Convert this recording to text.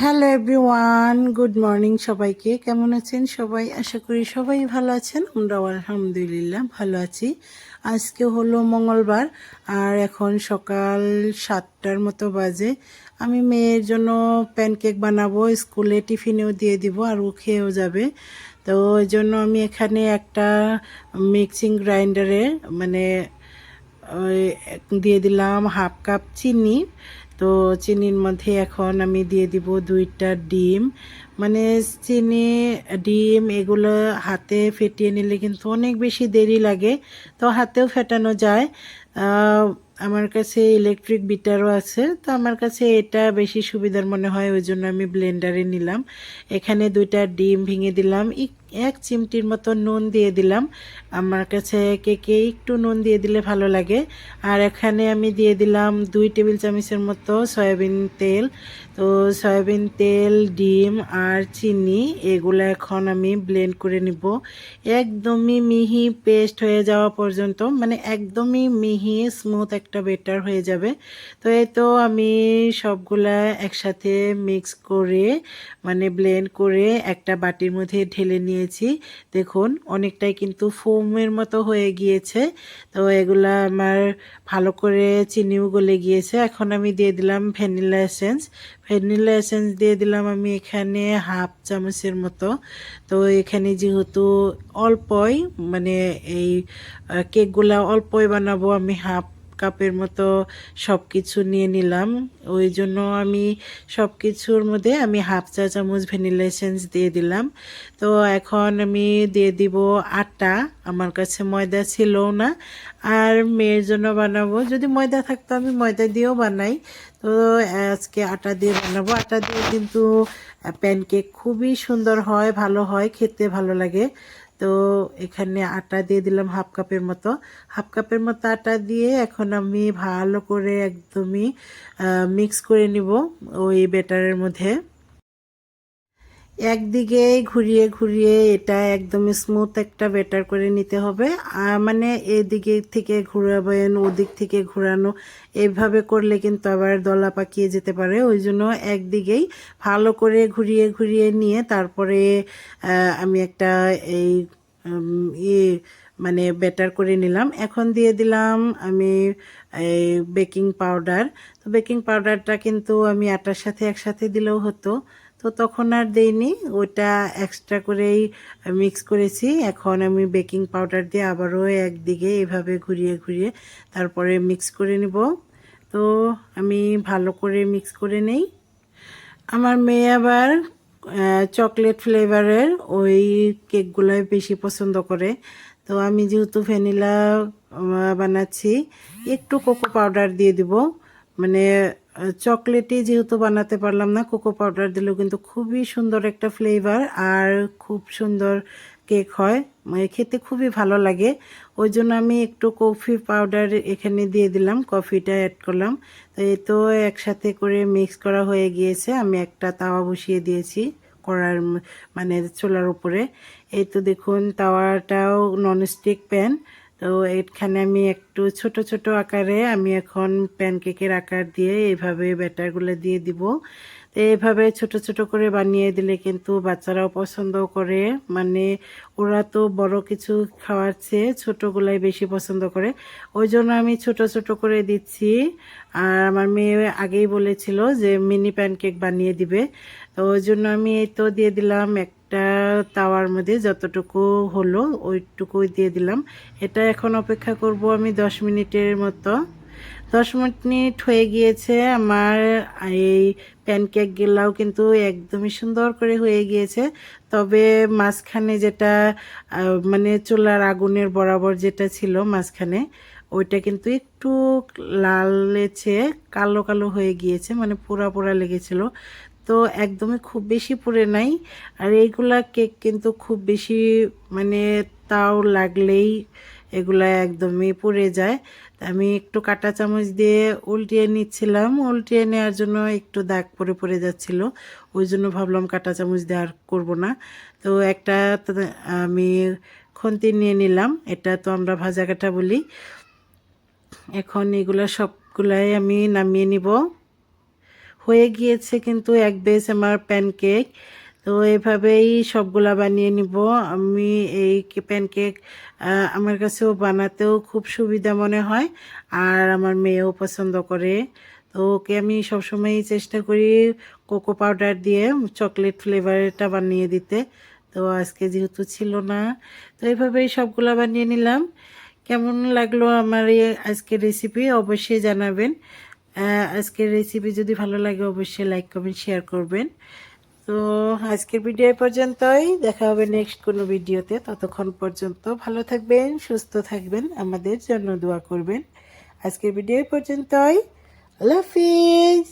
Hello everyone good morning সবাইকে। কেমন আছেন সবাই? আশা করি সবাই ভালো আছেন। আমরাও আলহামদুলিল্লাহ ভালো আছি। আজকে হলো মঙ্গলবার, আর এখন সকাল সাতটার মতো বাজে। আমি মেয়ের জন্য প্যানকেক বানাবো, স্কুলে টিফিনেও দিয়ে দিব, আর ও খেয়েও যাবে। তো ওই জন্য আমি এখানে একটা মিক্সিং গ্রাইন্ডারে মানে দিয়ে দিলাম হাফ কাপ চিনি। তো চিনির মধ্যে এখন আমি দিয়ে দিব দুইটা ডিম। মানে চিনি, ডিম এগুলো হাতে ফেটিয়ে নিলে কিন্তু অনেক বেশি দেরি লাগে। তো হাতেও ফেটানো যায়। আমার কাছে ইলেকট্রিক বিটারও আছে, তো আমার কাছে এটা বেশি সুবিধার মনে হয়, ওই জন্য আমি ব্লেন্ডারে নিলাম। এখানে দুইটা ডিম ভেঙে দিলাম এক চিমটির মতো নুন দিয়ে দিলাম। আমার কাছে কেকে একটু নুন দিয়ে দিলে ভালো লাগে। আর এখানে আমি দিয়ে দিলাম দুই টেবিল চামচের মতো সয়াবিন তেল। তো সয়াবিন তেল, ডিম আর চিনি, এগুলো এখন আমি ব্লেন্ড করে নিব। একদমই মিহি পেস্ট হয়ে যাওয়া পর্যন্ত মানে একদমই মিহি স্মুথ একটা বেটার হয়ে যাবে। তো এই তো আমি সবগুলা একসাথে মিক্স করে মানে ব্লেন্ড করে একটা বাটির মধ্যে ঢেলে নিয়েছি। দেখুন, অনেকটাই কিন্তু ফোমের মতো হয়ে গিয়েছে। তো এগুলা আমার ভালো করে চিনিও গলে গিয়েছে। এখন আমি দিয়ে দিলাম ভ্যানিলা এসেন্স ভ্যানিলা এসেন্স দিয়ে দিলাম আমি এখানে হাফ চামচের মতো। তো এখানে যেহেতু অল্পই মানে এই কেকগুলা অল্পই বানাবো আমি হাফ কাপের মতো সব কিছু নিয়ে নিলাম ওই জন্য আমি সব কিছুর মধ্যে আমি হাফ চা চামচ ভ্যানিলা এসেন্স দিয়ে দিলাম তো এখন আমি দিয়ে দিব আটা আমার কাছে ময়দা ছিল না আর মেয়ের জন্য বানাবো যদি ময়দা থাকতো আমি ময়দা দিয়েও বানাই তো আজকে আটা দিয়ে বানাবো আটা দিয়ে কিন্তু প্যানকেক খুবই সুন্দর হয় ভালো হয় খেতে ভালো লাগে তো এখানে আটা দিয়ে দিলাম হাফ কাপের মতো। হাফ কাপের মতো আটা দিয়ে এখন আমি ভালো করে একদমই মিক্স করে নিব ওই ব্যাটারের মধ্যে। একদিকে ঘুরিয়ে ঘুরিয়ে এটা একদম স্মুথ একটা বেটার করে নিতে হবে। আর মানে এদিকে থেকে ঘুরাবেন ওদিক থেকে ঘুরানো, এভাবে করলে কিন্তু আবার দলা পাকিয়ে যেতে পারে। ওই জন্য একদিকেই ভালো করে ঘুরিয়ে ঘুরিয়ে নিয়ে তারপরে আমি একটা এই ইয়ে মানে বেটার করে নিলাম। এখন দিয়ে দিলাম আমি এই বেকিং পাউডার। তো বেকিং পাউডারটা কিন্তু আমি আটার সাথে একসাথে দিলেও হতো। তো তখন আর দেইনি। ওটা এক্সট্রা করেই মিক্স করেছি। এখন আমি বেকিং পাউডার দিয়ে আবারও একদিকে এভাবে ঘুরিয়ে ঘুরিয়ে তারপরে মিক্স করে নিব। তো আমি ভালো করে মিক্স করে নেই। আমার মেয়ে আবার চকলেট ফ্লেভারের ওই কেকগুলোই বেশি পছন্দ করে। তো আমি যেহেতু ভ্যানিলা বানাচ্ছি, একটু কোকো পাউডার দিয়ে দিব। মানে চকলেটই যেহেতু বানাতে পারলাম না, কোকো পাউডার দিলেও কিন্তু খুবই সুন্দর একটা ফ্লেভার আর খুব সুন্দর কেক হয়। মানে খেতে খুবই ভালো লাগে। ওই জন্য আমি একটু কফি পাউডার এখানে দিয়ে দিলাম কফিটা অ্যাড করলাম। তো এই তো একসাথে করে মিক্স করা হয়ে গিয়েছে। আমি একটা তাওয়া বসিয়ে দিয়েছি করার মানে চোলার উপরে। এই তো দেখুন, তাওয়াটাও ননস্টিক প্যান তো এখানে আমি একটু ছোট ছোট আকারে আমি এখন প্যানকেকের আকার দিয়ে এইভাবে ব্যাটারগুলো দিয়ে দিব। তো এইভাবে ছোট ছোট করে বানিয়ে দিলে কিন্তু বাচ্চারাও পছন্দ করে। মানে ওরা তো বড় কিছু খাওয়ার চেয়ে ছোটোগুলাই বেশি পছন্দ করে। ওই জন্য আমি ছোট ছোট করে দিচ্ছি। আর আমার মেয়ে আগেই বলেছিল যে মিনি প্যানকেক বানিয়ে দিবে। তো ওই জন্য আমি এই তো দিয়ে দিলাম একটা তাওয়ার মধ্যে যতটুকু হলো ওইটুকুই দিয়ে দিলাম। এটা এখন অপেক্ষা করব আমি দশ মিনিটের মতো। দশ মিনিট হয়ে গিয়েছে, আমার এই প্যানকেকগুলাও কিন্তু একদমই সুন্দর করে হয়ে গিয়েছে। তবে মাঝখানে যেটা মানে চুলার আগুনের বরাবর যেটা ছিল মাঝখানে, ওইটা কিন্তু একটু লালেছে কালো কালো হয়ে গিয়েছে মানে পোড়া পোড়া লেগেছিল। তো একদমই খুব বেশি পুড়ে নাই। আর এইগুলা কেক কিন্তু খুব বেশি মানে তাও লাগলেই এগুলা একদমই পুড়ে যায়। আমি একটু কাটা চামচ দিয়ে উল্টিয়ে নিচ্ছিলাম। উল্টিয়ে নেওয়ার জন্য একটু দাগ পরে পড়ে যাচ্ছিল। ওই জন্য ভাবলাম কাটা চামচ দিয়ে আর করব না। তো একটা আমি খন্তি নিয়ে নিলাম। এটা তো আমরা ভাজা কাটা বলি। এখন এগুলো সবগুলাই আমি নামিয়ে নিব। হয়ে গিয়েছে কিন্তু এক বেস আমার প্যানকেক। তো এভাবেই সবগুলা বানিয়ে নিব। আমি এই প্যানকেক আমার কাছেও বানাতেও খুব সুবিধা মনে হয় আর আমার মেয়েও পছন্দ করে। তো ওকে আমি সবসময়ই চেষ্টা করি কোকো পাউডার দিয়ে চকলেট ফ্লেভারটা বানিয়ে দিতে। তো আজকে যেহেতু ছিল না, তো এইভাবেই সবগুলা বানিয়ে নিলাম। কেমন লাগল আমার এই আজকের রেসিপি অবশ্যই জানাবেন। আজকের রেসিপি যদি ভালো লাগে, অবশ্যই লাইক কমেন্ট শেয়ার করবেন। তো আজকের ভিডিও পর্যন্তই। দেখা হবে নেক্সট কোনো ভিডিওতে ততক্ষণ পর্যন্ত ভালো থাকবেন, সুস্থ থাকবেন, আমাদের জন্য দোয়া করবেন। আজকের ভিডিও পর্যন্তই। আল্লাহ হাফিজ।